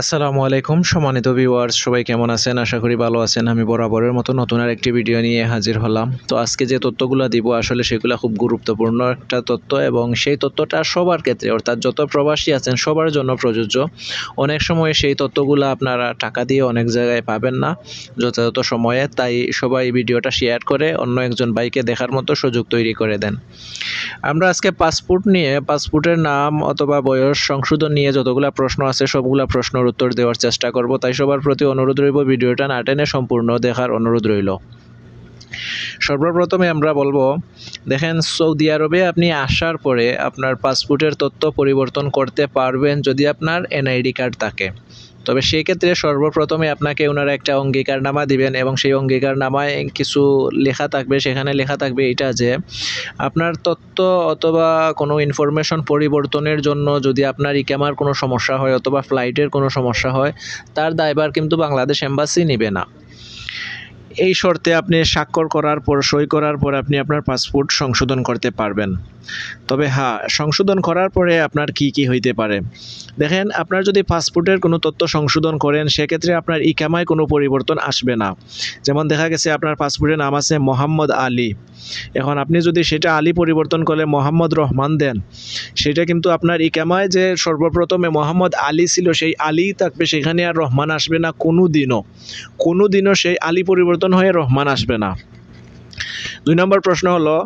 আসসালামু আলাইকুম, সম্মানিত ভিউয়ার্স সবাই কেমন আছেন? আশা করি ভালো আছেন। আমি বরাবরের মতো নতুন আর একটি ভিডিও নিয়ে হাজির হলাম। তো আজকে যে তথ্যগুলো দিব, আসলে সেগুলো খুব গুরুত্বপূর্ণ একটা তথ্য এবং সেই তথ্যটা সবার ক্ষেত্রে, অর্থাৎ যত প্রবাসী আছেন, সবার জন্য প্রযোজ্য। অনেক সময় সেই তথ্যগুলো আপনারা টাকা দিয়ে অনেক জায়গায় পাবেন না, যথাযথ সময়ে। তাই সবাই ভিডিওটা শেয়ার করে অন্য একজন বাইকে দেখার মতো সুযোগ তৈরি করে দেন। আমরা আজকে পাসপোর্ট নিয়ে পাসপোর্টের নাম অথবা বয়স, সংশোধন নিয়ে যতগুলো প্রশ্ন আছে, সবগুলা প্রশ্নের উত্তর দেওয়ার চেষ্টা করব। তাই সবার প্রতি অনুরোধ রইব ভিডিওটা না টেনে সম্পূর্ণ দেখার অনুরোধ রইল। সর্বপ্রথমে আমরা বলব, দেখেন সৌদি আরবে আপনি আসার পরে আপনার পাসপোর্টের তথ্য পরিবর্তন করতে পারবেন যদি আপনার এনআইডি কার্ড থাকে। তবে সেক্ষেত্রে সর্বপ্রথমে আপনাকে ওনারা একটা অঙ্গীকারনামা দিবেন এবং সেই অঙ্গীকারনামায় কিছু লেখা থাকবে, সেখানে লেখা থাকবে এটা যে, আপনার তথ্য অথবা কোনো ইনফরমেশন পরিবর্তনের জন্য যদি আপনার ইকামার কোনো সমস্যা হয় অথবা ফ্লাইটের কোনো সমস্যা হয়, তার দায়ভার কিন্তু বাংলাদেশ এম্বাসি নেবে না। এই শর্তে আপনি স্বাক্ষর করার পর, সই করার পর আপনি আপনার পাসপোর্ট সংশোধন করতে পারবেন। তবে হ্যাঁ সংশোধন করার পরে আপনার কি কি হইতে পারে? দেখেন, আপনার যদি পাসপোর্টের কোনো তথ্য সংশোধন করেন, সেক্ষেত্রে আপনার ইকামায় কোনো পরিবর্তন আসবে না। যেমন দেখা গেছে, আপনার পাসপোর্টের নাম আছে মোহাম্মদ আলী। এখন আপনি যদি সেটা আলী পরিবর্তন করে মোহাম্মদ রহমান দেন, সেটা কিন্তু আপনার ইকামায় যে সর্বপ্রথমে মোহাম্মদ আলী ছিল, সেই আলীই থাকবে, সেখানে আর রহমান আসবে না কোনো দিনও কোনো দিনও সেই আলী পরিবর্তন হয়ে রহমান আসবে না। দুই নম্বর প্রশ্ন হলো,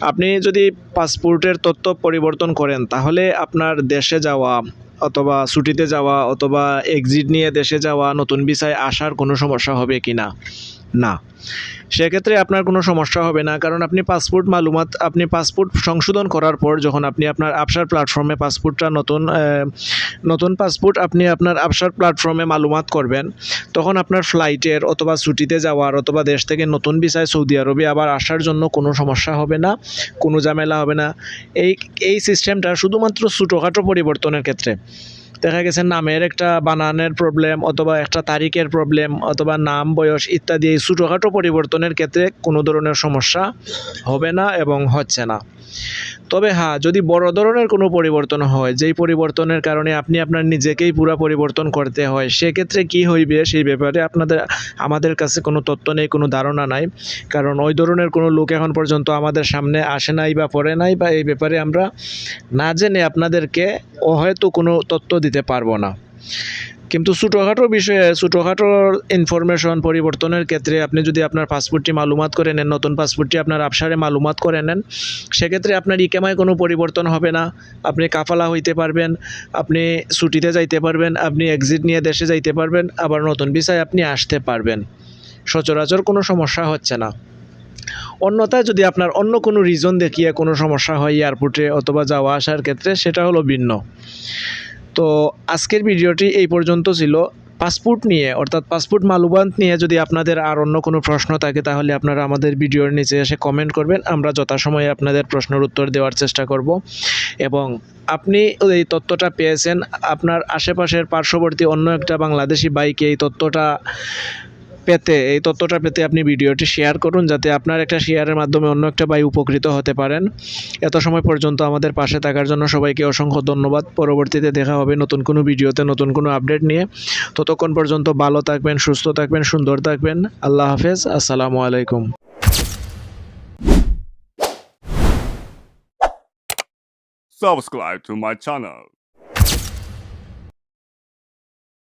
আপনি যদি পাসপোর্টের তথ্য পরিবর্তন করেন, তাহলে আপনার দেশে যাওয়া অথবা ছুটিতে যাওয়া অথবা এক্সিট নিয়ে দেশে যাওয়া নতুন ভিসায় আসার কোনো সমস্যা হবে কি না না। সেক্ষেত্রে আপনার কোনো সমস্যা হবে না, কারণ আপনি পাসপোর্ট মালুমাত, আপনি পাসপোর্ট সংশোধন করার পর যখন আপনি আপনার আপসার প্ল্যাটফর্মে পাসপোর্টটা নতুন নতুন পাসপোর্ট আপনি আপনার আপসার প্ল্যাটফর্মে মালুমাত করবেন, তখন আপনার ফ্লাইটের অথবা ছুটিতে যাওয়ার অথবা দেশ থেকে নতুন ভিসায় সৌদি আরবে আবার আসার জন্য কোনো সমস্যা হবে না, কোনো ঝামেলা হবে না। এই এই সিস্টেমটা শুধুমাত্র ছোটোখাটো পরিবর্তনের ক্ষেত্রে। দেখা গেছে নামের একটা বানানের প্রবলেম অথবা একটা তারিখের প্রবলেম অথবা নাম, বয়স ইত্যাদি এই ছোটোখাটো পরিবর্তনের ক্ষেত্রে কোনো ধরনের সমস্যা হবে না এবং হচ্ছে না। তবে হ্যাঁ যদি বড় ধরনের কোনো পরিবর্তন হয়, যেই পরিবর্তনের কারণে আপনি আপনার নিজেকেই পুরো পরিবর্তন করতে হয়, সেক্ষেত্রে কি হইবে সেই ব্যাপারে আপনাদের, আমাদের কাছে কোনো তথ্য নেই, কোনো ধারণা নাই। কারণ ওই ধরনের কোনো লোক এখন পর্যন্ত আমাদের সামনে আসে নাই বা পড়ে নাই বা এই ব্যাপারে আমরা না জেনে আপনাদেরকে হয়তো কোনো তথ্য দিতে পারব না। কিন্তু ছোটোখাটো বিষয়ে, ছোটোখাটো ইনফরমেশন পরিবর্তনের ক্ষেত্রে আপনি যদি আপনার পাসপোর্টটি মালুমাত করে নেন, নতুন পাসপোর্টটি আপনার আপসারে মালুমাত করে নেন, সেক্ষেত্রে আপনার ইকেমায় কোনো পরিবর্তন হবে না। আপনি কাফালা হইতে পারবেন, আপনি ছুটিতে যাইতে পারবেন, আপনি এক্সিট নিয়ে দেশে যাইতে পারবেন, আবার নতুন ভিসায় আপনি আসতে পারবেন। সচরাচর কোনো সমস্যা হচ্ছে না। অন্যথায় যদি আপনার অন্য কোনো রিজন দেখিয়ে কোনো সমস্যা হয় এয়ারপোর্টে অথবা যাওয়া আসার ক্ষেত্রে, সেটা হলো ভিন্ন। তো আজকের ভিডিওটি এই পর্যন্ত ছিল। পাসপোর্ট নিয়ে, অর্থাৎ পাসপোর্ট মালুবান্ত নিয়ে যদি আপনাদের আর অন্য কোনো প্রশ্ন থাকে, তাহলে আপনারা আমাদের ভিডিওর নিচে এসে কমেন্ট করবেন। আমরা যথাসময়ে আপনাদের প্রশ্নের উত্তর দেওয়ার চেষ্টা করব। এবং আপনি এই তথ্যটা পেয়েছেন। আপনার আশেপাশের পার্শ্ববর্তী অন্য একটা বাংলাদেশি বাইকে এই তথ্যটা পেতে, এই তথ্যটা পেতে আপনি ভিডিওটি শেয়ার করুন যাতে আপনার একটা শেয়ারের মাধ্যমে অন্য একটা বাই উপকৃত হতে পারেন। এত সময় পর্যন্ত আমাদের পাশে থাকার জন্য সবাইকে অসংখ্য ধন্যবাদ। পরবর্তীতে দেখা হবে নতুন কোনো ভিডিওতে, নতুন কোনো আপডেট নিয়ে। ততক্ষণ পর্যন্ত ভালো থাকবেন, সুস্থ থাকবেন, সুন্দর থাকবেন। আল্লাহ হাফেজ, আসসালামু আলাইকুম। Subscribe to my channel.